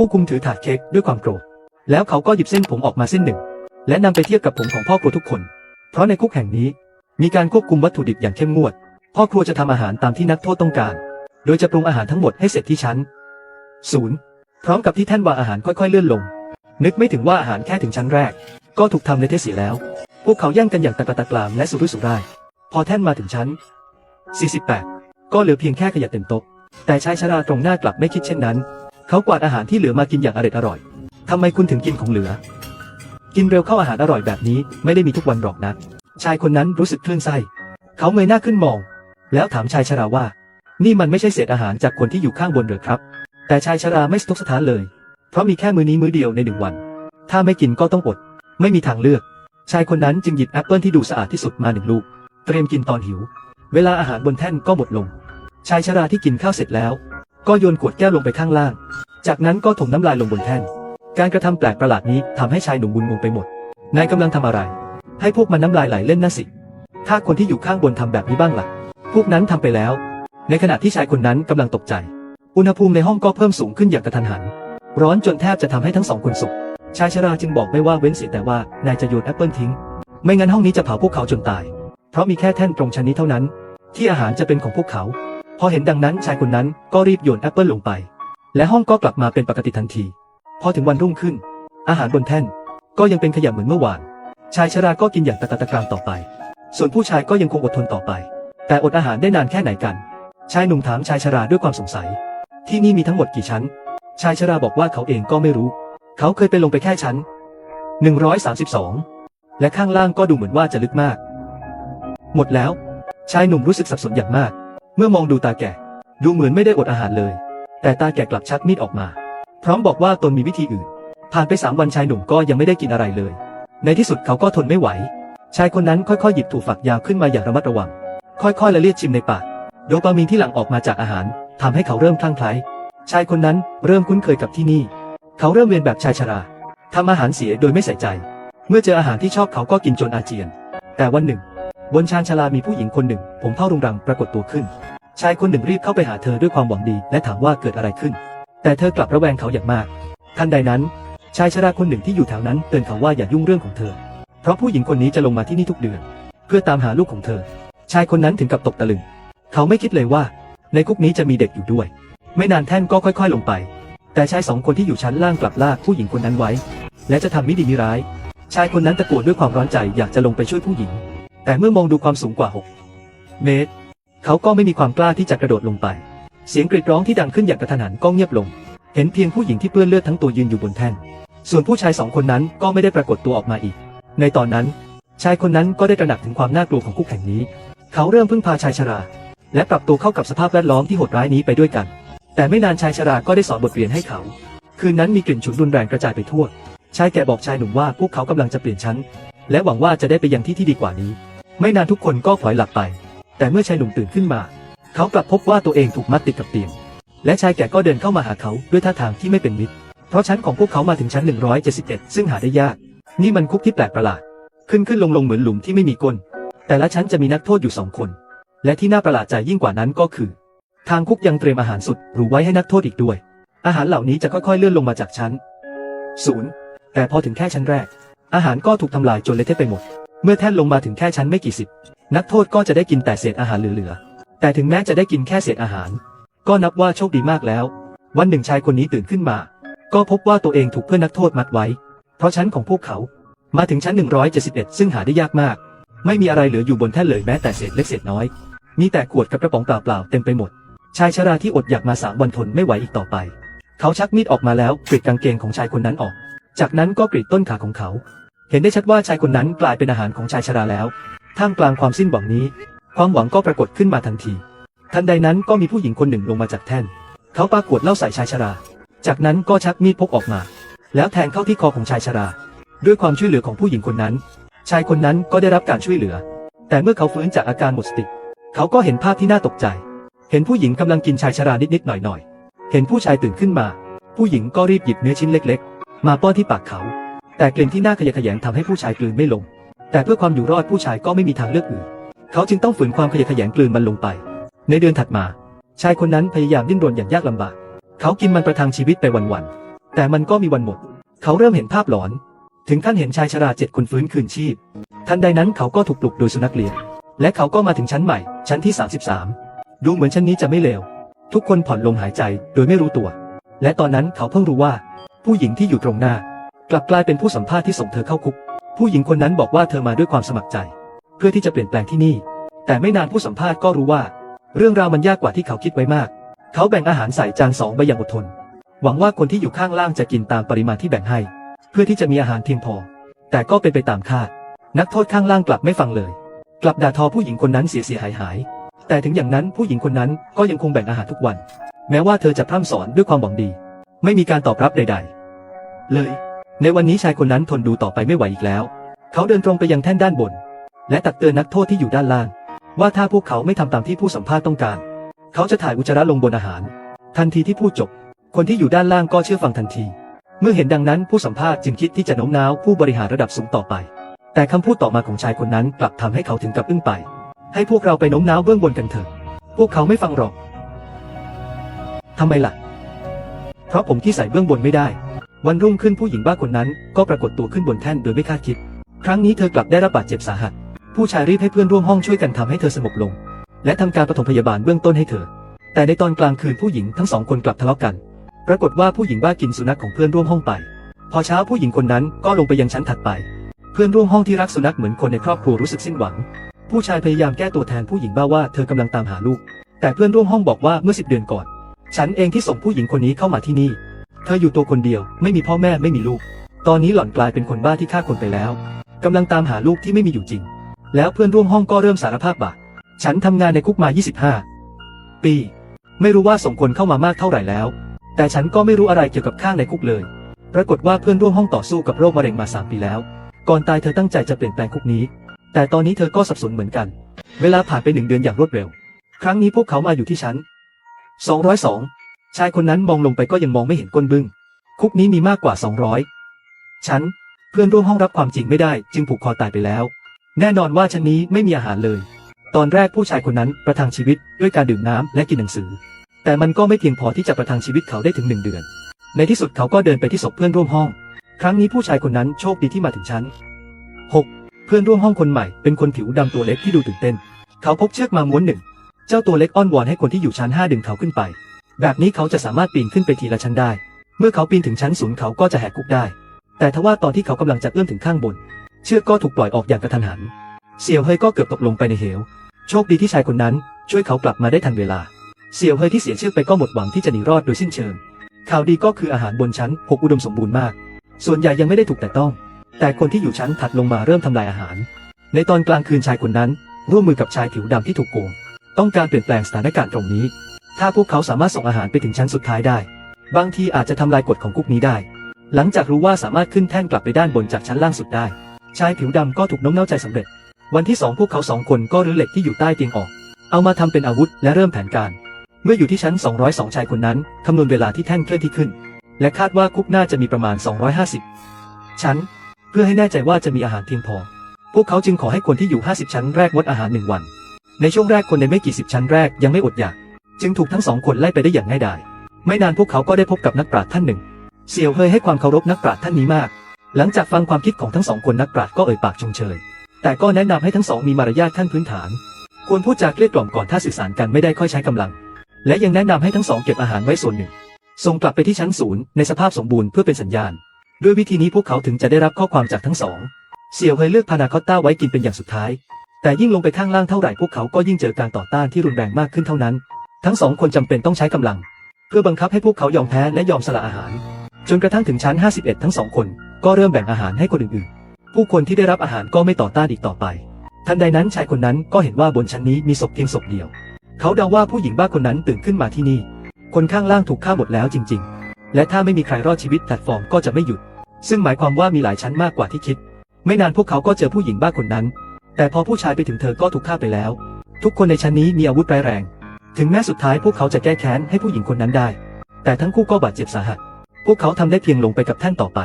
ผู้คุมถือถาดเค้กด้วยความโกรธ แล้วเขาก็หยิบเส้นผมออกมาเส้นหนึ่ง และนำไปเทียบกับผมของพ่อครัวทุกคน เพราะในคุกแห่งนี้ มีการควบคุมวัตถุดิบอย่างเข้มงวด พ่อครัวจะทำอาหารตามที่นักโทษต้องการ โดยจะปรุงอาหารทั้งหมดให้เสร็จที่ชั้นศูนย์พร้อมกับที่แท่นวางอาหารค่อยๆเลื่อนลง นึกไม่ถึงว่าอาหารแค่ถึงชั้นแรก ก็ถูกทำในเทเสียแล้ว พวกเขาแย่งกันอย่างตะกะตะกรามและสุรุ่ยสุร่าย พอแท่นมาถึงชั้น 48 ก็เหลือเพียงแค่ขยะเต็มโต๊ะ แต่ชายชราตรงหน้ากลับไม่คิดเช่นนั้น เขากวาดอาหารที่เหลือมากินอย่างอร็ดอร่อย ทำไมคุณถึงกินของเหลือ กินเร็วเข้าอาหารอร่อยแบบนี้ไม่ได้มีทุกวันหรอกนะ ชายคนนั้นรู้สึกคลื่นไส้ เขาเงยหน้าขึ้นมอง แล้วถามชายชราว่า นี่มันไม่ใช่เศษอาหารจากคนที่อยู่ข้างบนหรือครับ แต่ชายชราไม่สะทกสะท้านเลย เพราะมีแค่มื้อนี้มื้อเดียวในหนึ่งวัน ถ้าไม่กินก็ต้องอด ไม่มีทางเลือก ชายคนนั้นจึงหยิบแอปเปิลที่ดูสะอาดที่สุดมาหนึ่งลูก เตรียมกินตอนหิว เวลาอาหารบนแท่นก็หมดลง ชายชราที่กินข้าวเสร็จแล้ว ก็โยนขวดแก้วลงไปข้างล่าง จากนั้นก็ถมน้ำลายลงบนแท่น การกระทำแปลกประหลาดนี้ทำให้ชายหนุ่มบุญงงไปหมด นายกำลังทำอะไร ให้พวกมันน้ำลายไหลเล่นน่ะสิ ถ้าคนที่อยู่ข้างบนทำแบบนี้บ้างล่ะ พวกนั้นทำไปแล้ว ในขณะที่ชายคนนั้นกำลังตกใจ อุณหภูมิในห้องก็เพิ่มสูงขึ้นอย่างกระทันหัน ร้อนจนแทบจะทำให้ทั้งสองคนสุกชายชราจึงบอกไม่ว่าเว้นเสียแต่ว่านายจะโยนแอปเปิลทิ้ง ไม่งั้นห้องนี้จะเผาพวกเขาจนตาย เพราะมีแค่แท่นตรงชั้นนี้เท่านั้น ที่อาหารจะเป็นของพวกเขา พอเห็นดังนั้นชายคนนั้นก็รีบโยนแอปเปิลลงไป และห้องก็กลับมาเป็นปกติทันที พอถึงวันรุ่งขึ้น อาหารบนแท่นก็ยังเป็นขยะเหมือนเมื่อวาน ชายชราก็กินอย่างตะกะตะกรามต่อไป ส่วนผู้ชายก็ยังคงอดทนต่อไป แต่อดอาหารได้นานแค่ไหนกัน ชายหนุ่มถามชายชราด้วยความสงสัย ที่นี่มีทั้งหมดกี่ชั้น ชายชราบอกว่าเขาเองก็ไม่รู้ เขาเคยไปลงไปแค่ชั้น 132 และข้างล่างก็ดูเหมือนว่าจะลึกมาก หมดแล้ว ชายหนุ่มรู้สึกสับสนอย่างมาก เมื่อมองดูตาแก่ ดูเหมือนไม่ได้อดอาหารเลย แต่ตาแก่กลับชักมีดออกมา พร้อมบอกว่าตนมีวิธีอื่น ผ่านไปสามวันชายหนุ่มก็ยังไม่ได้กินอะไรเลย ในที่สุดเขาก็ทนไม่ไหว ชายคนนั้นค่อยๆหยิบถั่วฝักยาวขึ้นมาอย่างระมัดระวัง ค่อยๆละเลียดชิมในปากโดปามีนที่หลั่งออกมาจากอาหารทำให้เขาเริ่มคลั่งไคล้ชายคนนั้นเริ่มคุ้นเคยกับที่นี่ เขาเริ่มเรียนแบบชายชราทำอาหารเสียโดยไม่ใส่ใจ เมื่อเจออาหารที่ชอบเขาก็กินจนอาเจียน แต่วันหนึ่ง บนชานชาลามีผู้หญิงคนหนึ่ง ผมเท่ารุงรังปรากฏตัวขึ้น ชายคนหนึ่งรีบเข้าไปหาเธอด้วยความหวังดี และถามว่าเกิดอะไรขึ้น แต่เธอกลับระแวงเขาอย่างมาก ทันใดนั้น ชายชราคนหนึ่งที่อยู่แถวนั้นเตือนเขาว่าอย่ายุ่งเรื่องของเธอ เพราะผู้หญิงคนนี้จะลงมาที่นี่ทุกเดือน เพื่อตามหาลูกของเธอ ชายคนนั้นถึงกับตกตะลึง เขาไม่คิดเลยว่า ในคุกนี้จะมีเด็กอยู่ด้วย ไม่นานแท่นก็ค่อยๆ ลงไป แต่ชายสองคนที่อยู่ชั้นล่างกลับลากผู้หญิงคนนั้นไว้ และจะทำมิดีมิร้าย ชายคนนั้นตะโกนด้วยความร้อนใจอยากจะลงไปช่วยผู้หญิง แต่เมื่อมองดูความสูงกว่า 6 เมตร เขาก็ไม่มีความกล้าที่จะกระโดดลงไป เสียงกรีดร้องที่ดังขึ้นอย่างกระทันหันก็เงียบลง เห็นเพียงผู้หญิงที่เปื้อนเลือดทั้งตัวยืนอยู่บนแท่น ส่วนผู้ชายสองคนนั้นก็ไม่ได้ปรากฏตัวออกมาอีก ในตอนนั้น ชายคนนั้นก็ได้ตระหนักถึงความน่ากลัวของคุกแห่งนี้ เขาเริ่มพึ่งพาชายชรา และปรับตัวเข้ากับสภาพแวดล้อมที่โหดร้ายนี้ไปด้วยกัน แต่ไม่นานชายชราก็ได้สอนบทเรียนให้เขา คืนนั้นมีกลิ่นฉุนรุนแรงกระจายไปทั่ว ชายแก่บอกชายหนุ่มว่าพวกเขากำลังจะเปลี่ยนชั้น และหวังว่าจะได้ไปยังที่ที่ดีกว่านี้ ไม่นานทุกคนก็พลอยหลับไป แต่เมื่อชายหนุ่มตื่นขึ้นมา เขากลับพบว่าตัวเองถูกมัดติดกับเตียง และชายแก่ก็เดินเข้ามาหาเขาด้วยท่าทางที่ไม่เป็นมิตร เพราะชั้นของพวกเขามาถึงชั้น 171 ซึ่งหาได้ยาก นี่มันคุกที่แปลกประหลาด ขึ้นขึ้นลงลงเหมือนหลุมที่ไม่มีก้น แต่ละชั้นจะมีนักโทษอยู่สองคน และที่น่าประหลาดใจยิ่งกว่านั้นก็คือ ทางคุกยังเตรียมอาหารสุดหรูไว้ให้นักโทษอีกด้วย อาหารเหล่านี้จะค่อยๆเลื่อนลงมาจากชั้นศูนย์แต่พอถึงแค่ชั้นแรก อาหารก็ถูกทำลายจนเละเทะไปหมด เมื่อแท่นลงมาถึงแค่ชั้นไม่กี่สิบ นักโทษก็จะได้กินแต่เศษอาหารเหลือๆแต่ถึงแม้จะได้กินแค่เศษอาหาร ก็นับว่าโชคดีมากแล้ว วันหนึ่งชายคนนี้ตื่นขึ้นมา ก็พบว่าตัวเองถูกเพื่อนนักโทษมัดไว้ เพราะชั้นของพวกเขา มาถึงชั้น 171 ซึ่งหาได้ยากมาก ไม่มีอะไรเหลืออยู่บนแท่นเลยแม้แต่เศษเล็กเศษน้อย มีแต่ขวดกับกระป๋องเปล่าๆเต็มไปหมด ชายชราที่อดอยากมาสามวันทนไม่ไหวอีกต่อไป เขาชักมีดออกมาแล้วกรีดกางเกงของชายคนนั้นออก จากนั้นก็กรีดต้นขาของเขา เห็นได้ชัดว่าชายคนนั้นกลายเป็นอาหารของชายชราแล้ว ท่ามกลางความสิ้นหวังนี้ ความหวังก็ปรากฏขึ้นมาทันที ทันใดนั้นก็มีผู้หญิงคนหนึ่งลงมาจากแท่น เขาปาขวดเหล้าใส่ชายชรา จากนั้นก็ชักมีดพกออกมา แล้วแทงเข้าที่คอของชายชรา ด้วยความช่วยเหลือของผู้หญิงคนนั้น ชายคนนั้นก็ได้รับการช่วยเหลือ แต่เมื่อเขาฟื้นจากอาการหมดสติ เขาก็เห็นภาพที่น่าตกใจ เห็นผู้หญิงกำลังกินชายชรานิดๆหน่อยๆ เห็นผู้ชายตื่นขึ้นมา ผู้หญิงก็รีบหยิบเนื้อชิ้นเล็ก ๆ มาป้อนที่ปากเขา แต่กลิ่นที่น่าขยะแขยงทำให้ผู้ชายกลืนไม่ลง แต่เพื่อความอยู่รอดผู้ชายก็ไม่มีทางเลือกอื่น เขาจึงต้องฝืนความขยะแขยงกลืนมันลงไป ในเดือนถัดมา ชายคนนั้นพยายามดิ้นรนอย่างยากลำบาก เขากินมันประทังชีวิตไปวันๆ แต่มันก็มีวันหมด เขาเริ่มเห็นภาพหลอน ถึงขั้นเห็นชายชราเจ็ดคนฟื้นคืนชีพ ทันใดนั้นเขาก็ถูกปลุกโดยสุนัขเลี้ยง และเขาก็มาถึงชั้นใหม่ ชั้นที่ 33 ดูเหมือนชั้นนี้จะไม่เลว ทุกคนผ่อนลมหายใจโดยไม่รู้ตัว และตอนนั้นเขาเพิ่งรู้ว่า ผู้หญิงที่อยู่ตรงหน้า กลับกลายเป็นผู้สัมภาษณ์ที่ส่งเธอเข้าคุก ผู้หญิงคนนั้นบอกว่าเธอมาด้วยความสมัครใจ เพื่อที่จะเปลี่ยนแปลงที่นี่ แต่ไม่นานผู้สัมภาษณ์ก็รู้ว่า เรื่องราวมันยากกว่าที่เขาคิดไว้มาก เขาแบ่งอาหารใส่จานสองไปอย่างอดทน หวังว่าคนที่อยู่ข้างล่างจะกินตามปริมาณที่แบ่งให้ เพื่อที่จะมีอาหารเพียงพอ แต่ก็เป็นไปตามคาด นักโทษข้างล่างกลับไม่ฟังเลย กลับด่าทอผู้หญิงคนนั้นเสียเสียหายหาย แต่ถึงอย่างนั้นผู้หญิงคนนั้นก็ยังคงแบ่งอาหารทุกวัน แม้ว่าเธอจะพร่ำสอนด้วยความหวังดี ไม่มีการตอบรับใด ๆ เลย ในวันนี้ชายคนนั้นทนดูต่อไปไม่ไหวอีกแล้ว เขาเดินตรงไปยังแท่นด้านบน และตักเตือนนักโทษที่อยู่ด้านล่าง ว่าถ้าพวกเขาไม่ทำตามที่ผู้สัมภาษณ์ต้องการ เขาจะถ่ายอุจจาระลงบนอาหาร ทันทีที่พูดจบ คนที่อยู่ด้านล่างก็เชื่อฟังทันที เมื่อเห็นดังนั้นผู้สัมภาษณ์จึงคิดที่จะโน้มน้าวผู้บริหารระดับสูงต่อไป แต่คำพูดต่อมาของชายคนนั้นกลับทำให้เขาถึงกับอึ้งไป ให้พวกเราไปโน้มน้าวเบื้องบนกันเถอะ พวกเขาไม่ฟังหรอกทำไมล่ะ เพราะผมที่ใส่เบื้องบนไม่ได้ วันรุ่งขึ้นผู้หญิงบ้าคนนั้น ก็ปรากฏตัวขึ้นบนแท่นโดยไม่คาดคิด ครั้งนี้เธอกลับได้รับบาดเจ็บสาหัส ผู้ชายรีบให้เพื่อนร่วมห้องช่วยกันทำให้เธอสงบลง และทำการปฐมพยาบาลเบื้องต้นให้เธอ แต่ในตอนกลางคืนผู้หญิงทั้งสองคนกลับทะเลาะกัน ปรากฏว่าผู้หญิงบ้ากินสุนัขของเพื่อนร่วมห้องไป พอเช้าผู้หญิงคนนั้นก็ลงไปยังชั้นถัดไป เพื่อนร่วมห้องที่รักสุนัขเหมือนคนในครอบครัวรู้สึกสิ้นหวัง ผู้ชายพยายามแก้ตัวแทนผู้หญิงบ้าว่าเธอกำลังตามหาลูก แต่เพื่อนร่วมห้องบอกว่าเมื่อสิบเดือนก่อน ฉันเองที่ส่งผู้หญิงคนนี้เข้ามาที่นี่ เธออยู่ตัวคนเดียว ไม่มีพ่อแม่ไม่มีลูก ตอนนี้หล่อนกลายเป็นคนบ้าที่ฆ่าคนไปแล้วกำลังตามหาลูกที่ไม่มีอยู่จริง แล้วเพื่อนร่วมห้องก็เริ่มสารภาพบาปฉันทำงานในคุกมา 25 ปี ไม่รู้ว่าส่งคนเข้ามามากเท่าไหร่แล้ว แต่ฉันก็ไม่รู้อะไรเกี่ยวกับข้างในคุกเลย ปรากฏว่าเพื่อนร่วมห้องต่อสู้กับโรคมะเร็งมา 3 ปีแล้ว ก่อนตายเธอตั้งใจจะเปลี่ยนแปลงคุกนี้ แต่ตอนนี้เธอก็สับสนเหมือนกัน เวลาผ่านไปหนึ่งเดือนอย่างรวดเร็ว ครั้งนี้พวกเขามาอยู่ที่ชั้น202 ชายคนนั้นมองลงไปก็ยังมองไม่เห็นก้นบึ้ง คุกนี้มีมากกว่า 200ชั้นเพื่อนร่วมห้องรับความจริงไม่ได้ จึงผูกคอตายไปแล้ว แน่นอนว่าชั้นนี้ไม่มีอาหารเลย ตอนแรกผู้ชายคนนั้นประทังชีวิตด้วยการดื่มน้ำและกินหนังสือ แต่มันก็ไม่เพียงพอที่จะประทังชีวิตเขาได้ถึงหนึ่งเดือน ในที่สุดเขาก็เดินไปที่ศพเพื่อนร่วมห้อง ครั้งนี้ผู้ชายคนนั้นโชคดีที่มาถึงชั้น 6. เพื่อนร่วมห้องคนใหม่เป็นคนผิวดำตัวเล็กที่ดูตื่นเต้น เขาพกเชือกมาม้วนหนึ่ง เจ้าตัวเล็กอ้อนวอนให้คนที่อยู่ชั้น5ดึงเขาขึ้นไป แบบนี้เขาจะสามารถปีนขึ้นไปทีละชั้นได้ เมื่อเขาปีนถึงชั้นศูนย์เขาก็จะแหกคุกได้ แต่ทว่าตอนที่เขากำลังจะเอื้อมถึงข้างบน เชือกก็ถูกปล่อยออกอย่างกระทันหัน เสี่ยวเฮยก็เกือบตกลงไปในเหว โชคดีที่ชายคนนั้นช่วยเขากลับมาได้ทันเวลา เสี่ยวเฮยที่เสียเชือกไปก็หมดหวังที่จะหนีรอดโดยสิ้นเชิง ข่าวดีก็คืออาหารบนชั้นหกอุดมสมบูรณ์มาก ส่วนใหญ่ยังไม่ได้ถูกแต่ต้อง แต่คนที่อยู่ชั้นถัดลงมาเริ่มทำลายอาหาร ในตอนกลางคืนชายคนนั้นร่วมมือกับชายผิวดำที่ถูกโกง ต้องการเปลี่ยนแปลงสถานการณ์ตรงนี้ ถ้าพวกเขาสามารถส่งอาหารไปถึงชั้นสุดท้ายได้ บางทีอาจจะทำลายกฎของคุกนี้ได้ หลังจากรู้ว่าสามารถขึ้นแท่นกลับไปด้านบนจากชั้นล่างสุดได้ ชายผิวดำก็ถูกโน้มน้าวใจสำเร็จ วันที่สองพวกเขาสองคนก็รื้อเหล็กที่อยู่ใต้เตียงออก เอามาทำเป็นอาวุธและเริ่มแผนการ เมื่ออยู่ที่ชั้น 202 ชายคนนั้นคำนวณเวลาที่แท่นเคลื่อนที่ขึ้น และคาดว่าคุกน่าจะมีประมาณ 250 ชั้น เพื่อให้แน่ใจว่าจะมีอาหารเพียงพอ พวกเขาจึงขอให้คนที่อยู่ 50 ชั้นแรกงดอาหารหนึ่งวัน ในช่วงแรกคนในไม่กี่สิบชั้นแรกยังไม่อดอยาก จึงถูกทั้งสองคนไล่ไปได้อย่างง่ายดายไม่นานพวกเขาก็ได้พบกับนักปราชญ์ท่านหนึ่ง เสี่ยวเฮยให้ความเคารพนักปราชญ์ท่านนี้มาก หลังจากฟังความคิดของทั้งสองคนนักปราชญ์ก็เอ่ยปากชมเชย แต่ก็แนะนำให้ทั้งสองมีมารยาทขั้นพื้นฐาน ควรพูดจาเกลี้ยกล่อมก่อนถ้าสื่อสารกันไม่ได้ค่อยใช้กำลัง และยังแนะนำให้ทั้งสองเก็บอาหารไว้ส่วนหนึ่ง ส่งกลับไปที่ชั้นศูนย์ในสภาพสมบูรณ์เพื่อเป็นสัญญาณ ด้วยวิธีนี้พวกเขาถึงจะได้รับข้อความจากทั้งสอง เสี่ยวเฮยเลือกพานาคอตต้าไว้กินเป็นอย่างสุดท้าย แต่ยิ่งลงไปข้างล่างเท่าไหร่พวกเขาก็ยิ่งเจอการต่อต้านที่รุนแรงมากขึ้นเท่านั้น ทั้งสองคนจำเป็นต้องใช้กำลัง เพื่อบังคับให้พวกเขายอมแพ้และยอมสละอาหาร จนกระทั่งถึงชั้น 51 ทั้งสองคนก็เริ่มแบ่งอาหารให้คนอื่นๆ ผู้คนที่ได้รับอาหารก็ไม่ต่อต้านอีกต่อไป ทันใดนั้นชายคนนั้นก็เห็นว่าบนชั้นนี้มีศพเพียงศพเดียว เขาเดาว่าผู้หญิงบ้าคนนั้นตื่นขึ้นมาที่นี่ คนข้างล่างถูกฆ่าหมดแล้วจริง ๆ และถ้าไม่มีใครรอดชีวิตแพลตฟอร์มก็จะไม่หยุด ซึ่งหมายความว่ามีหลายชั้นมากกว่าที่คิด ไม่นานพวกเขาก็เจอผู้หญิงบ้าคนนั้น แต่พอผู้ชายไปถึงเธอก็ถูกฆ่าไปแล้ว ทุกคนในชั้นนี้มีอาวุธร้ายแรง ถึงแม้สุดท้ายพวกเขาจะแก้แค้นให้ผู้หญิงคนนั้นได้ แต่ทั้งคู่ก็บาดเจ็บสาหัส พวกเขาทำได้เพียงลงไปกับแท่นต่อไป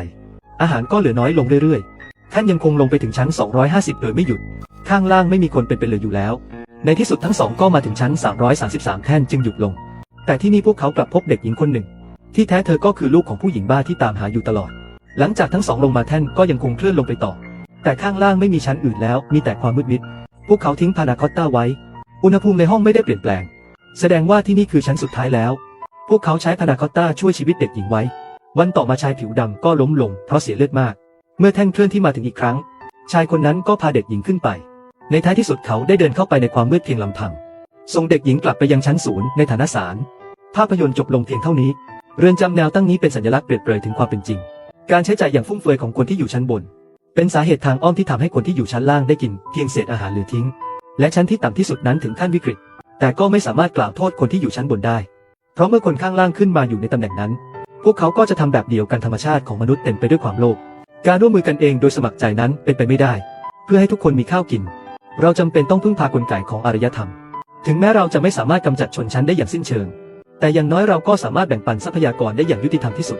อาหารก็เหลือน้อยลงเรื่อยๆ แท่นยังคงลงไปถึงชั้น 250 โดยไม่หยุด ข้างล่างไม่มีคนเป็นไปเลยอยู่แล้ว ในที่สุดทั้งสองก็มาถึงชั้น 333 แท่นจึงหยุดลง แต่ที่นี่พวกเขากลับพบเด็กหญิงคนหนึ่ง ที่แท้เธอก็คือลูกของผู้หญิงบ้าที่ตามหาอยู่ตลอด หลังจากทั้งสองลงมาแท่นก็ยังคงเคลื่อนลงไปต่อ แต่ข้างล่างไม่มีชั้นอื่นแล้ว มีแต่ความมืดมิด พวกเขาทิ้งพานาคอตต้าไว้ อุณหภูมิในห้องไม่ได้เปลี่ยนแปลง แสดงว่าที่นี่คือชั้นสุดท้ายแล้ว พวกเขาใช้พานาคอตต้าช่วยชีวิตเด็กหญิงไว้ วันต่อมาชายผิวดำก็ล้มลงเพราะเสียเลือดมาก เมื่อแท่นเคลื่อนที่มาถึงอีกครั้ง ชายคนนั้นก็พาเด็กหญิงขึ้นไป ในท้ายที่สุดเขาได้เดินเข้าไปในความมืดเพียงลำพัง ส่งเด็กหญิงกลับไปยังชั้นศูนย์ในฐานะศาลภาพยนตร์จบลงเพียงเท่านี้ เรือนจำแนวตั้งนี้เป็นสัญลักษณ์เปรียบเปรยถึงความเป็นจริง การใช้จ่ายอย่างฟุ่มเฟือยของคนที่อยู่ชั้นบน เป็นสาเหตุทางอ้อมที่ทำให้คนที่อยู่ชั้นล่างได้กินเพียงเศษอาหารเหลือทิ้ง และชั้นที่ต่ำที่สุดนั้นถึงขั้นวิกฤต แต่ก็ไม่สามารถกล่าวโทษคนที่อยู่ชั้นบนได้ เพราะเมื่อคนข้างล่างขึ้นมาอยู่ในตำแหน่งนั้น พวกเขาก็จะทำแบบเดียวกันธรรมชาติของมนุษย์เต็มไปด้วยความโลภ การร่วมมือกันเองโดยสมัครใจนั้นเป็นไปไม่ได้ เพื่อให้ทุกคนมีข้าวกิน เราจำเป็นต้องพึ่งพากลไกของอารยธรรม ถึงแม้เราจะไม่สามารถกำจัดชนชั้นได้อย่างสิ้นเชิง แต่อย่างน้อยเราก็สามารถแบ่งปันทรัพยากรได้อย่างยุติธรรมที่สุด